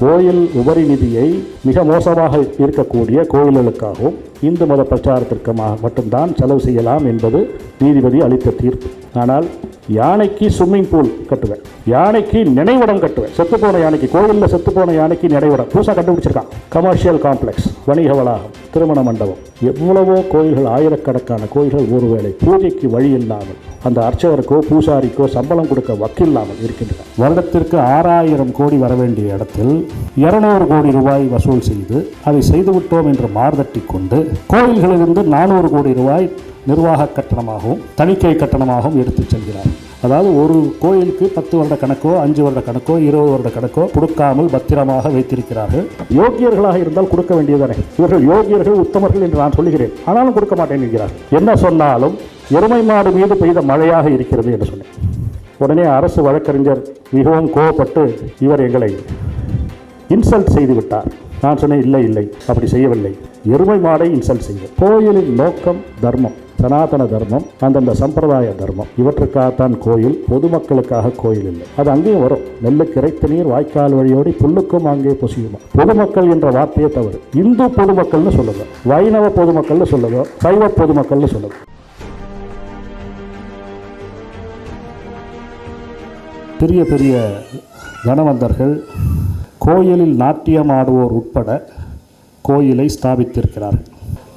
கோயில் உபரி நிதியை மிக மோசமாக இருக்கக்கூடிய கோயில்களுக்காகவும் இந்து மத பிரச்சாரத்திற்கு மட்டும்தான் செலவு செய்யலாம் என்பது நீதிபதி அளித்த தீர்ப்பு. ஆனால் யானைக்கு ஸ்விம்மிங் பூல் கட்டுவேன். யானைக்கு நினைவிடம் கட்டுவேன். செத்துப்போன யானைக்கு கோவிலில் செத்துப்போன யானைக்கு நினைவிடம். புதுசாக கண்டுபிடிச்சிருக்கான். கமர்ஷியல் காம்ப்ளெக்ஸ் வணிக வளாகம் திருமண மண்டபம். எவ்வளவோ கோயில்கள் ஆயிரக்கணக்கான கோயில்கள் ஒருவேளை பூஜைக்கு வழி இல்லாமல் அந்த அர்ச்சகருக்கோ பூசாரிக்கோ சம்பளம் கொடுக்க வக்கில்லாமல் இருக்கின்றன. வருடத்திற்கு ஆறாயிரம் கோடி வர வேண்டிய இடத்தில் இருநூறு கோடி ரூபாய் வசூல் செய்து அதை செய்துவிட்டோம் என்று மார்தட்டி கொண்டு கோயில்களிலிருந்து நானூறு கோடி ரூபாய் நிர்வாக கட்டணமாகவும் தணிக்கை கட்டணமாகவும் எடுத்துச் செல்கிறார். அதாவது ஒரு கோயிலுக்கு பத்து வருட கணக்கோ அஞ்சு வருட கணக்கோ இருபது வருட கணக்கோ கொடுக்காமல் பத்திரமாக வைத்திருக்கிறார்கள். யோகியர்களாக இருந்தால் கொடுக்க வேண்டியதானே இவர்கள் யோகியர்கள் உத்தமர்கள் என்று நான் சொல்லுகிறேன். ஆனாலும் கொடுக்க மாட்டேன் என்கிறார். என்ன சொன்னாலும் எருமை மாடு மீது பெய்த மழையாக இருக்கிறது என்று சொன்னேன். உடனே அரசு வழக்கறிஞர் மிகவும் கோவப்பட்டு இவர் எங்களை இன்சல்ட் செய்து விட்டார். நான் சொன்னேன் இல்லை இல்லை அப்படி செய்யவில்லை. எருமை மாடை இன்சல்ட் செய்வது கோயிலின் நோக்கம் தர்மம் சனாதன தர்மம் அந்தந்த சம்பிரதாய தர்மம். இவற்றுக்காகத்தான் கோயில் பொதுமக்களுக்காக கோயில் இல்லை. அது அங்கேயும் வரும். நெல்லுக்கு இறைத்த நீர் வாய்க்கால் வழியோடி புல்லுக்கும் அங்கே பொசியுமா? பொதுமக்கள் என்ற வார்த்தையே தவறு. இந்து பொதுமக்கள்னு சொல்லுங்க. வைணவ பொதுமக்கள்னு சொல்லுங்க. சைவ பொதுமக்கள்னு சொல்லுங்க. பெரிய பெரிய தனவந்தர்கள் கோயிலில் நாட்டியம் ஆடுவோர் உட்பட கோயிலை ஸ்தாபித்திருக்கிறார்கள்.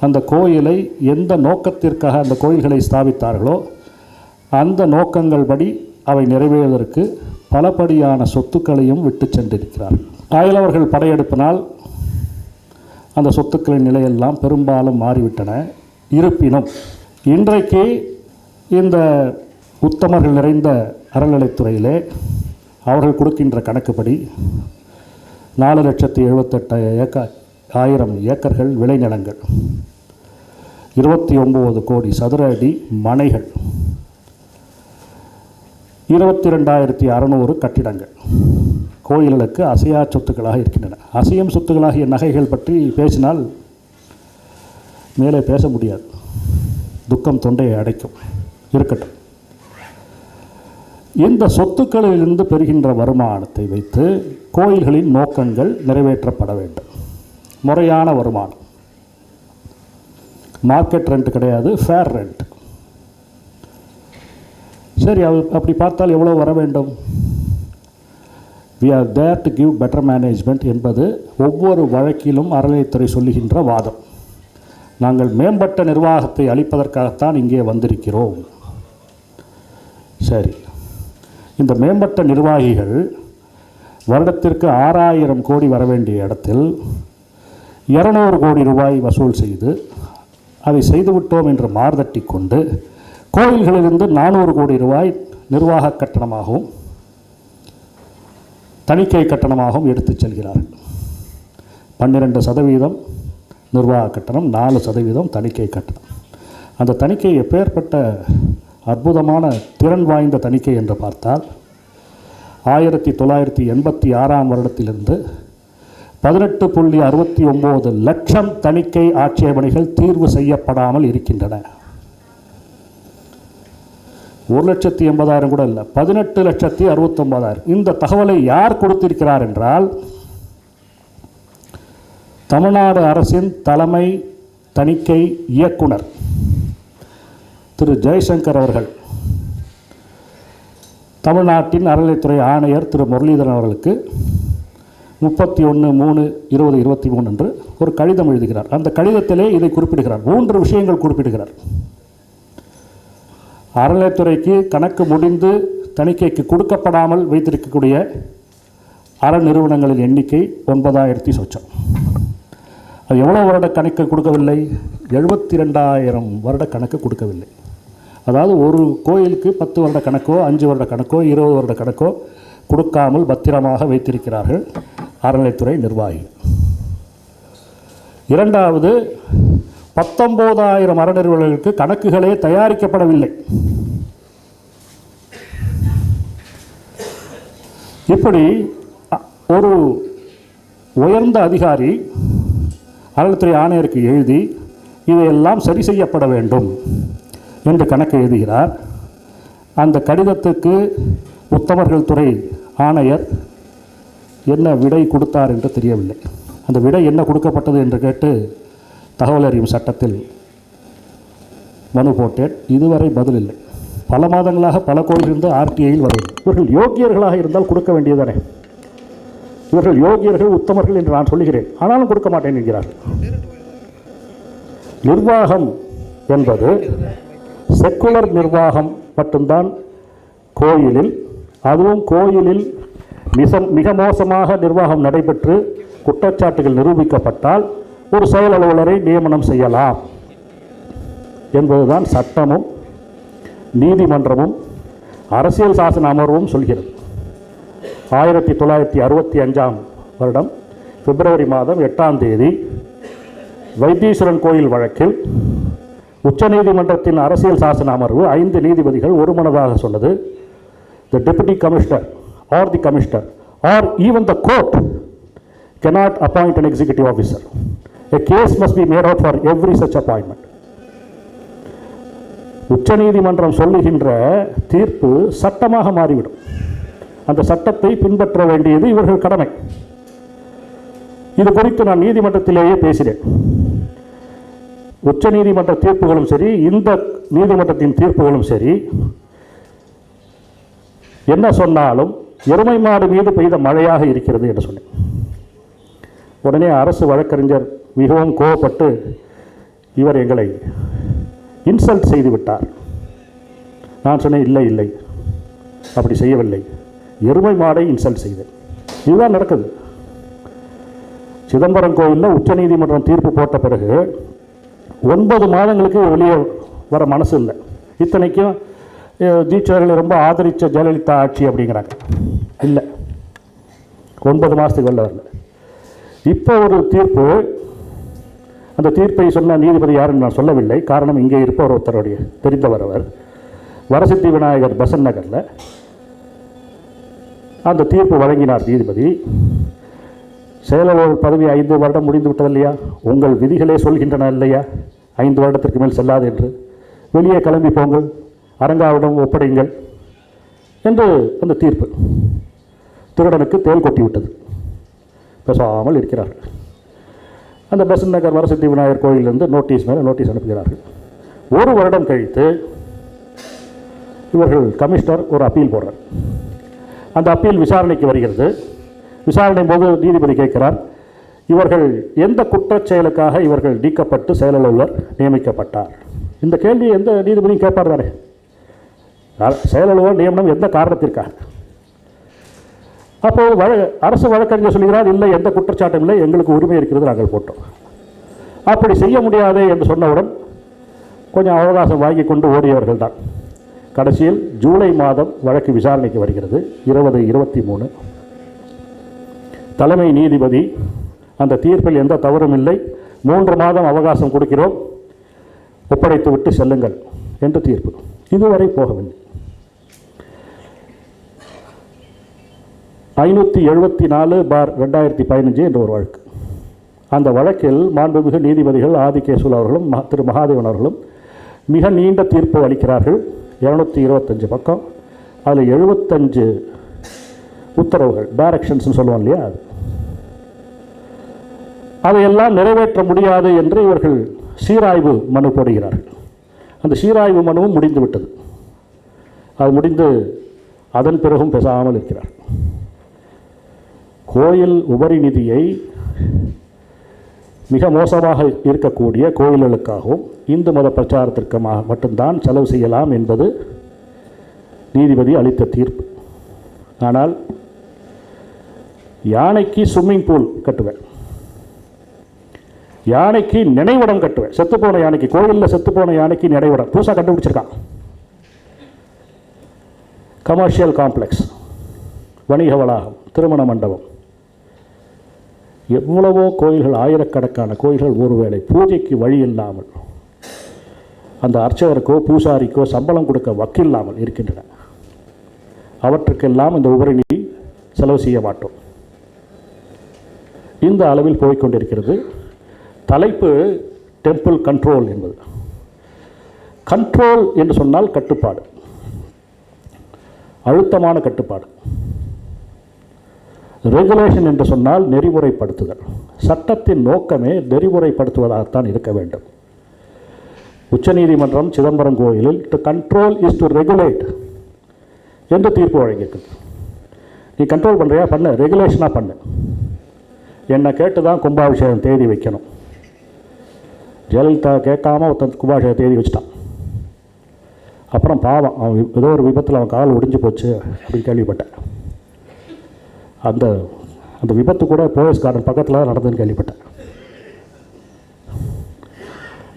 அந்த கோயிலை எந்த நோக்கத்திற்காக அந்த கோயில்களை ஸ்தாபித்தார்களோ அந்த நோக்கங்கள் படி அவை நிறைவேறுவதற்கு பலபடியான சொத்துக்களையும் விட்டு சென்றிருக்கிறார்கள் அயலவர்கள் படையெடுப்பினால் அந்த சொத்துக்களின் நிலையெல்லாம் பெரும்பாலும் மாறிவிட்டன. இருப்பினும் இன்றைக்கு இந்த உத்தமர்கள் நிறைந்த அறநிலைத்துறையிலே அவர்கள் கொடுக்கின்ற கணக்குப்படி நாலு லட்சத்தி எழுபத்தெட்டு ஏக்கர் ஆயிரம் ஏக்கர்கள் விளைநிலங்கள். இருபத்தி ஒம்பது கோடி சதுர அடி மனைகள். இருபத்தி ரெண்டாயிரத்தி அறநூறு கட்டிடங்கள். கோயில்களுக்கு அசையா சொத்துக்களாக இருக்கின்றன. அசையும் சொத்துக்களாகிய நகைகள் பற்றி பேசினால் மேலே பேச முடியாது. துக்கம் தொண்டையை அடைக்கும். இருக்கட்டும். இந்த சொத்துக்களிலிருந்து பெறுகின்ற வருமானத்தை வைத்து கோயில்களின் நோக்கங்கள் நிறைவேற்றப்பட வேண்டும். முறையான வருமானம். மார்க்கெட் ரெண்ட் கிடையாது ஃபேர் ரெண்ட் சரி அது அப்படி பார்த்தால் எவ்வளோ வர வேண்டும்? We are there to give better management என்பது ஒவ்வொரு வழக்கிலும் அறநிலைத்துறை சொல்லுகின்ற வாதம். நாங்கள் மேம்பட்ட நிர்வாகத்தை அளிப்பதற்காகத்தான் இங்கே வந்திருக்கிறோம். சரி. இந்த மேம்பட்ட நிர்வாகிகள் வருடத்திற்கு ஆறாயிரம் கோடி வர வேண்டிய இடத்தில் இருநூறு கோடி ரூபாய் வசூல் செய்து அதை செய்துவிட்டோம் என்று மார்தட்டி கொண்டு கோயில்களிலிருந்து நானூறு கோடி ரூபாய் நிர்வாக கட்டணமாகவும் தணிக்கை கட்டணமாகவும் எடுத்துச் செல்கிறார்கள். பன்னிரெண்டு சதவீதம் நிர்வாக கட்டணம் நாலு சதவீதம் தணிக்கை கட்டணம். அந்த தணிக்கை எப்பேற்பட்ட அற்புதமான திறன் வாய்ந்த தணிக்கை என்று பார்த்தால் ஆயிரத்தி தொள்ளாயிரத்தி எண்பத்தி ஆறாம் வருடத்திலிருந்து பதினெட்டு புள்ளி அறுபத்தி ஒம்பது லட்சம் தணிக்கை ஆட்சேபனைகள் தீர்வு செய்யப்படாமல் இருக்கின்றன. ஒரு லட்சத்தி எண்பதாயிரம் கூட இல்லை பதினெட்டு லட்சத்தி அறுபத்தொம்பதாயிரம் இந்த தகவலை யார் கொடுத்திருக்கிறார் என்றால் தமிழ்நாடு அரசின் தலைமை தணிக்கை இயக்குனர் திரு ஜெய்சங்கர் அவர்கள் தமிழ்நாட்டின் அறநிலைத்துறை ஆணையர் திரு முரளிதரன் அவர்களுக்கு முப்பத்தி ஒன்று மூணு இருபது இருபத்தி மூணு என்று ஒரு கடிதம் எழுதுகிறார். அந்த கடிதத்திலே இதை குறிப்பிடுகிறார். மூன்று விஷயங்கள் குறிப்பிடுகிறார். அறநிலைத்துறைக்கு கணக்கு முடிந்து தணிக்கைக்கு கொடுக்கப்படாமல் வைத்திருக்கக்கூடிய அற நிறுவனங்களின் எண்ணிக்கை ஒன்பதாயிரத்தி சொச்சம். அது எவ்வளோ வருட கணக்கு கொடுக்கவில்லை? எழுபத்தி ரெண்டாயிரம் வருட கணக்கு கொடுக்கவில்லை. அதாவது ஒரு கோயிலுக்கு பத்து வருட கணக்கோ அஞ்சு வருட கணக்கோ இருபது வருட கணக்கோ கொடுக்காமல் பத்திரமாக வைத்திருக்கிறார்கள் அறநிலைத்துறை நிர்வாகிகள் இரண்டாவது பத்தொம்போதாயிரம் அறநிறுவனர்களுக்கு கணக்குகளே தயாரிக்கப்படவில்லை. இப்படி ஒரு உயர்ந்த அதிகாரி அறநிலைத்துறை ஆணையருக்கு எழுதி இதையெல்லாம் சரி செய்யப்பட வேண்டும். என்று கணக்கு எழுதுகிறார். அந்த கடிதத்துக்கு உத்தமர்கள் துறை ஆணையர் என்ன விடை கொடுத்தார் என்று தெரியவில்லை. அந்த விடை என்ன கொடுக்கப்பட்டது என்று கேட்டு தகவல் அறியும் சட்டத்தில் மனு போட்டேன். இதுவரை பதில் இல்லை. பல மாதங்களாக பல கோயிலிருந்து ஆர்டிஐயில் வருவது இவர்கள் யோக்கியர்களாக இருந்தால் கொடுக்க வேண்டியதானே இவர்கள் யோகியர்கள் உத்தமர்கள் என்று நான் சொல்லுகிறேன். ஆனாலும் கொடுக்க மாட்டேன் என்கிறார்கள். நிர்வாகம் என்பது செக்குலர் நிர்வாகம் மட்டும்தான் கோயிலில் அதுவும் கோயிலில் மிக மிக மோசமாக நிர்வாகம் நடைபெற்று குற்றச்சாட்டுகள் நிரூபிக்கப்பட்டால் ஒரு செயல் அலுவலரை நியமனம் செய்யலாம் என்பதுதான் சட்டமும் நீதிமன்றமும் அரசியல் சாசன அமர்வும் சொல்கிறது. ஆயிரத்தி தொள்ளாயிரத்தி அறுபத்தி அஞ்சாம் வருடம் பிப்ரவரி மாதம் எட்டாம் தேதி வைத்தீஸ்வரன் கோயில் வழக்கில் உச்சநீதிமன்றத்தின் அரசியல் சாசன அமர்வு ஐந்து நீதிபதிகள் ஒருமனதாக சொன்னது the deputy commissioner are the commissioner are even the court cannot appoint an executive officer. A case must be made out for every such appointment. உச்சநீதிமன்றம் சொல்லுகின்ற தீர்ப்பு சட்டமாக மாறிவிடும் அந்த சட்டத்தை பின்பற்ற வேண்டியது இவர்கள் கடமை இது குறித்து நான் நீதிமன்றத்திலேயே பேசினேன் உச்ச நீதிமன்ற தீர்ப்புகளும் சரி இந்த நீதிமன்றத்தின் தீர்ப்புகளும் சரி என்ன சொன்னாலும் எருமை மாடு மீது பெய்த மழையாக இருக்கிறது என்று சொன்னேன். உடனே அரசு வழக்கறிஞர் மிகவும் கோவப்பட்டு இவர் எங்களை இன்சல்ட் செய்து விட்டார். நான் சொன்னேன் இல்லை இல்லை அப்படி செய்யவில்லை. எருமை மாடை இன்சல்ட் செய்தேன். இதுதான் நடக்குது. சிதம்பரம் கோயிலில் உச்சநீதிமன்றம் தீர்ப்பு போட்ட பிறகு ஒன்பது மாதங்களுக்கு வெளியே வர மனசு இல்லை. இத்தனைக்கும் தீட்சர்களை ரொம்ப ஆதரித்த ஜெயலலிதா ஆட்சி அப்படிங்கிறாங்க. இல்லை. ஒன்பது மாதத்துக்கு வெளில வரல. இப்போ ஒரு தீர்ப்பு அந்த தீர்ப்பை சொன்ன நீதிபதி யாருன்னு நான் சொல்லவில்லை. காரணம் இங்கே இருப்பவர் ஒருத்தருடைய தெரிந்தவர் அவர். வரசித்தி விநாயகர் பசன் நகரில் அந்த தீர்ப்பு வழங்கினார் நீதிபதி. செயலாளர் பதவி ஐந்து வருடம் முடிந்து விட்டது இல்லையா உங்கள் விதிகளே சொல்கின்றன இல்லையா ஐந்து வருடத்திற்கு மேல் செல்லாது என்று. வெளியே கிளம்பி போங்கள். அரங்காவிடம் ஒப்படைங்கள் என்று அந்த தீர்ப்பு. திருடனுக்கு தேள் கொட்டிவிட்டது. பேசாமல் இருக்கிறார்கள். அந்த பெசன் நகர் வரசித்தி விநாயகர் கோயிலிருந்து நோட்டீஸ் மேலே நோட்டீஸ் அனுப்புகிறார்கள். ஒரு வருடம் கழித்து இவர்கள் கமிஷனர் ஒரு அப்பீல் போடுறார். அந்த அப்பீல் விசாரணைக்கு வருகிறது. விசாரணை போது நீதிபதி கேட்கிறார் இவர்கள் எந்த குற்றச் செயலுக்காக இவர்கள் நீக்கப்பட்டு செயலாளர் நியமிக்கப்பட்டார்? இந்த கேள்வி எந்த நீதிபதியும் கேட்பார் தானே. செயலலுவர் செயலாளர் நியமனம் எந்த காரணத்திற்காக? அப்போது வழ அரசு வழக்கறிஞர் சொல்கிறார் இல்லை எந்த குற்றச்சாட்டும் இல்லை எங்களுக்கு உரிமை இருக்கிறது நாங்கள் போட்டோம். அப்படி செய்ய முடியாதே என்று சொன்னவுடன் கொஞ்சம் அவகாசம் வாங்கி கொண்டு ஓடியவர்கள் தான். கடைசியில் ஜூலை மாதம் வழக்கு விசாரணைக்கு வருகிறது இருபது இருபத்தி மூணு. தலைமை நீதிபதி அந்த தீர்ப்பில் எந்த தவறும் இல்லை. மூன்று மாதம் அவகாசம் கொடுக்கிறோம். ஒப்படைத்து விட்டு செல்லுங்கள் என்று தீர்ப்பு. இதுவரை போகவில்லை. ஐநூற்றி எழுபத்தி நாலு பார் ரெண்டாயிரத்தி பதினஞ்சு என்ற ஒரு வழக்கு. அந்த வழக்கில் மாண்புமிகு நீதிபதிகள் ஆதிகேசுல் அவர்களும் ம- திரு மகாதேவன் அவர்களும் மிக நீண்ட தீர்ப்பு அளிக்கிறார்கள். இரநூத்தி இருபத்தஞ்சு பக்கம். அதில் எழுபத்தஞ்சு உத்தரவுகள் டைரக்ஷன்ஸ்னு சொல்லுவோம் இல்லையா அது? அதையெல்லாம் நிறைவேற்ற முடியாது என்று இவர்கள் சீராய்வு மனு போடுகிறார்கள். அந்த சீராய்வு மனுவும் முடிந்து விட்டது அது முடிந்து அதன் பிறகும் பேசாமல் இருக்கிறார் கோயில் உபரி நிதியை மிக மோசமாக இருக்கக்கூடிய கோயில்களுக்காகவும் இந்து மத பிரச்சாரத்திற்குமாக மட்டும்தான் செலவு செய்யலாம் என்பது நீதிபதி அளித்த தீர்ப்பு. ஆனால் யானைக்கு ஸ்விம்மிங் பூல் கட்டுவேன். யானைக்கு நினைவிடம் கட்டுவேன். செத்துப்போன யானைக்கு கோயிலில் செத்துப்போன யானைக்கு நினைவிடம். புதுசாக கண்டுபிடிச்சிருக்கான். கமர்ஷியல் காம்ப்ளெக்ஸ் வணிக வளாகம் திருமண மண்டபம். எவ்வளவோ கோயில்கள் ஆயிரக்கணக்கான கோயில்கள் ஒருவேளை பூஜைக்கு வழி இல்லாமல் அந்த அர்ச்சகருக்கோ பூசாரிக்கோ சம்பளம் கொடுக்க வக்கில்லாமல் இருக்கின்றன. அவற்றுக்கெல்லாம் இந்த உபரி நிதி செலவு செய்ய மாட்டோம். இந்த அளவில் போய்க்கொண்டிருக்கிறது தலைப்பு டெம்பிள் கண்ட்ரோல் என்பது. கண்ட்ரோல் என்று சொன்னால் கட்டுப்பாடு. அழுத்தமான கட்டுப்பாடு. ரெகுலேஷன் என்று சொன்னால் நெறிமுறைப்படுத்துதல். சட்டத்தின் நோக்கமே நெறிமுறைப்படுத்துவதாகத்தான் இருக்க வேண்டும். உச்சநீதிமன்றம் சிதம்பரம் கோயிலில் to control is to regulate என்று தீர்ப்பு வழங்கியிருக்குது நீ கண்ட்ரோல் பண்ணுறியா பண்ணு. ரெகுலேஷனாக பண்ணு. என்னை கேட்டு தான் கும்பாபிஷேகம் தேதி வைக்கணும். ஜெயலலிதா கேட்காம ஒருத்தன் குபாஷை தேதி வச்சுட்டான். அப்புறம் பாவம் அவன் ஏதோ ஒரு விபத்தில் அவன் கால் ஒடிஞ்சு போச்சு அப்படின்னு கேள்விப்பட்டேன். அந்த அந்த விபத்து கூட போலீஸ் கார்டன் பக்கத்தில் நடந்ததுன்னு கேள்விப்பட்டேன்.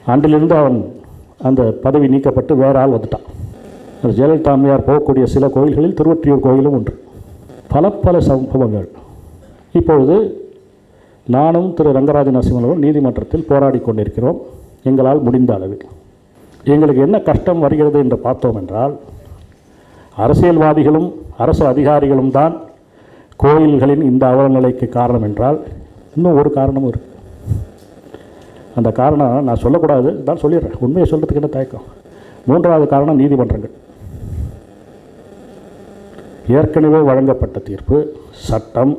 அன்றிலிருந்து அவன் அந்த பதவி நீக்கப்பட்டு வேற ஆள் வந்துட்டான். அந்த ஜெயலலிதா அம்மையார் போகக்கூடிய சில கோயில்களில் திருவொற்றியூர் கோயிலும் ஒன்று. பல பல சம்பவங்கள். இப்பொழுது நானும் திரு ரங்கராஜ நரசிம்மனும் நீதிமன்றத்தில் போராடி கொண்டிருக்கிறோம். எங்களால் முடிந்த அளவில். எங்களுக்கு என்ன கஷ்டம் வருகிறது என்று பார்த்தோம் என்றால் அரசியல்வாதிகளும் அரசு அதிகாரிகளும் தான் கோயில்களின் இந்த அவலநிலைக்கு காரணம் என்றால் இன்னும் ஒரு காரணமும் இருக்குது அந்த காரணம் நான் சொல்லக்கூடாது தான் சொல்லிடுறேன். உண்மையை சொல்கிறதுக்கு என்ன தயக்கம்? மூன்றாவது காரணம் நீதிமன்றங்கள். ஏற்கனவே வழங்கப்பட்ட தீர்ப்பு சட்டம்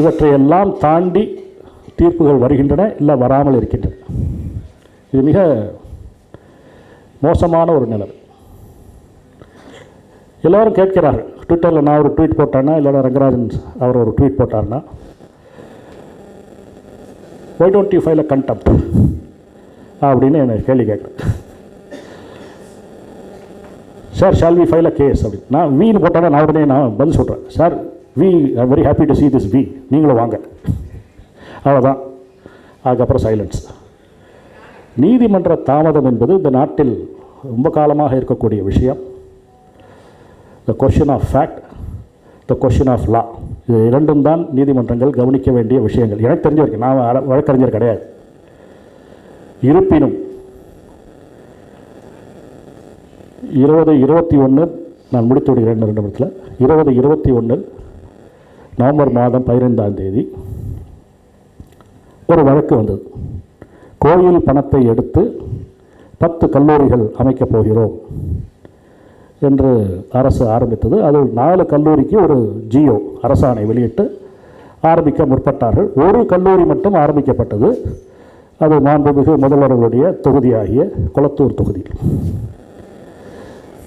இவற்றையெல்லாம் தாண்டி தீர்ப்புகள் வருகின்றன இல்லை வராமல் இருக்கின்றன. இது மிக மோசமான ஒரு நிலை எல்லோரும் கேட்கிறார்கள் ட்விட்டரில் நான் ஒரு ட்வீட் போட்டேன்னா இல்லைனா ரங்கராஜன் அவர் ஒரு tweet போட்டார்னா why don't you file a contempt அப்படின்னு என்னை கேள்வி கேட்குறேன் sir shall we file a case அப்படின்னு. நான் வீன்னு போட்டாங்க நான் உடனே நான் பதில் சொல்கிறேன் sir we I'm very happy to see this we நீங்களும் வாங்க. அவ்வளோதான் அதுக்கப்புறம் சைலன்ஸ் நீதிமன்ற தாமதம் என்பது இந்த நாட்டில் ரொம்ப காலமாக இருக்கக்கூடிய விஷயம். The question of fact the question of law இது இரண்டும் தான் நீதிமன்றங்கள் கவனிக்க வேண்டிய விஷயங்கள். எனக்கு தெரிஞ்ச வரைக்கும் நான் வழக்கறிஞர் கிடையாது. இருப்பினும் இருபது இருபத்தி ஒன்று நான் முடித்து விடுகிறேன் ரெண்டு நிமிடத்தில். இருபது இருபத்தி ஒன்று நவம்பர் மாதம் பதினைந்தாம் தேதி ஒரு வழக்கு வந்தது. கோயில் பணத்தை எடுத்து பத்து கல்லூரிகள் அமைக்கப் போகிறோம் என்று அரசு ஆரம்பித்தது. அது நாலு கல்லூரிக்கு ஒரு ஜியோ அரசாணை வெளியிட்டு ஆரம்பிக்க முற்பட்டார்கள். ஒரு கல்லூரி மட்டும் ஆரம்பிக்கப்பட்டது. அது மாண்புமிகு முதல்வர்களுடைய தொகுதியாகிய குளத்தூர் தொகுதி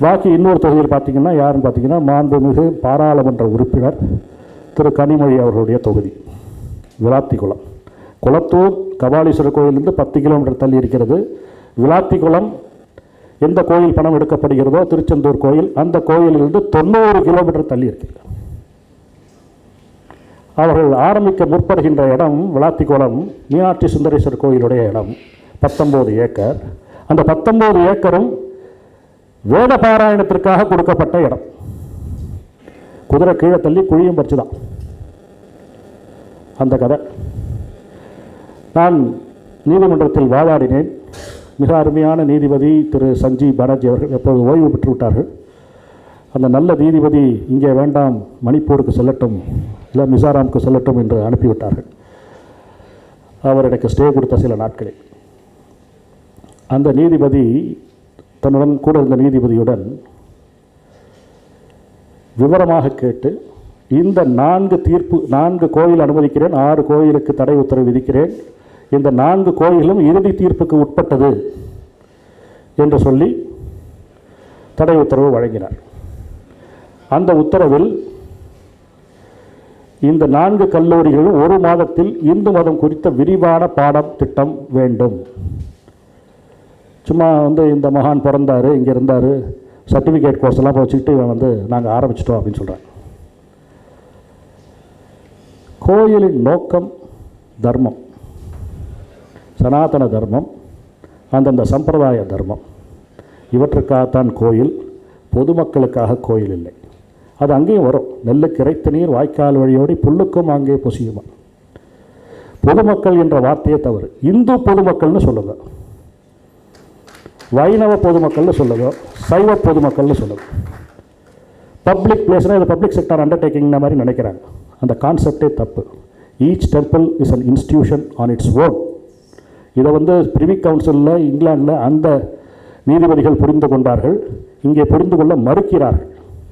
பாக்கி இன்னொரு தொகுதியில் பார்த்தீங்கன்னா யாருன்னு பார்த்தீங்கன்னா மாண்புமிகு பாராளுமன்ற உறுப்பினர் திரு கனிமொழி அவர்களுடைய தொகுதி விளாத்தி குளம் குளத்தூர் கபாலீஸ்வரர் கோயிலிருந்து பத்து கிலோமீட்டர் தள்ளி இருக்கிறது. விளாத்தி குளம் எந்த கோயில் பணம் எடுக்கப்படுகிறதோ திருச்செந்தூர் கோயில் அந்த கோயிலிருந்து தொண்ணூறு கிலோமீட்டர் தள்ளி இருக்கிறது அவர்கள் ஆரம்பிக்க முற்படுகின்ற இடம் விளாத்திக்குளம் மீனாட்சி சுந்தரேஸ்வரர் கோயிலுடைய இடம் பத்தொம்போது ஏக்கர். அந்த பத்தொம்போது ஏக்கரும் வேத பாராயணத்திற்காக கொடுக்கப்பட்ட இடம். குதிரை கீழே தள்ளி குழியும் பறிச்சு தான் அந்த கதை. நான் நீதிமன்றத்தில் வாதாடினேன். மிக அருமையான நீதிபதி திரு சஞ்சீவ் பானர்ஜி அவர்கள் எப்போது ஓய்வு பெற்று விட்டார்கள் அந்த நல்ல நீதிபதி இங்கே வேண்டாம் மணிப்பூருக்கு செல்லட்டும் இல்லை மிசாராமுக்கு செல்லட்டும் என்று அனுப்பிவிட்டார்கள். அவர் எனக்கு ஸ்டே கொடுத்த சில நாட்களில் அந்த நீதிபதி தன்னுடன் கூட இருந்த நீதிபதியுடன் விவரமாக கேட்டு இந்த நான்கு தீர்ப்பு நான்கு கோயில் அனுமதிக்கிறேன் ஆறு கோயிலுக்கு தடை உத்தரவு விதிக்கிறேன். இந்த நான்கு கோயிலும் இறுதி தீர்ப்புக்கு உட்பட்டது என்று சொல்லி தடை உத்தரவு வழங்கினார். அந்த உத்தரவில் இந்த நான்கு கல்லூரிகளும் ஒரு மாதத்தில் இந்து மதம் குறித்த விரிவான பாடம் திட்டம் வேண்டும். சும்மா வந்து இந்த மகான் பிறந்தார் இங்கே இருந்தார் சர்டிஃபிகேட் கோர்ஸ் எல்லாம் வச்சுக்கிட்டு இவன் வந்து நாங்கள் ஆரம்பிச்சிட்டோம் அப்படின்னு சொல்கிறேன் கோயிலின் நோக்கம் தர்மம். சனாதன தர்மம் அந்தந்த சம்பிரதாய தர்மம். இவற்றுக்காகத்தான் கோயில் பொதுமக்களுக்காக கோயில் இல்லை. அது அங்கேயும் வரும். நெல்லுக்கு இறைத்த நீர் வாய்க்கால் வழியோடி புல்லுக்கும் அங்கே பொசியுமா? பொதுமக்கள் என்ற வார்த்தையே தவறு. இந்து பொதுமக்கள்னு சொல்லுங்கள் வைணவ பொதுமக்கள்னு சொல்லுதோ. சைவ பொதுமக்கள்னு சொல்லுது. பப்ளிக் பிளேஸ்னால் இது பப்ளிக் செக்டார் அண்டர்டேக்கிங் மாதிரி நினைக்கிறாங்க. அந்த கான்செப்டே தப்பு. Each temple is an institution on its own இதை வந்து பிரிவி கவுன்சிலில் இங்கிலாந்தில் அந்த நீதிபதிகள் புரிந்து கொண்டார்கள். இங்கே புரிந்து கொள்ள மறுக்கிறார்கள்.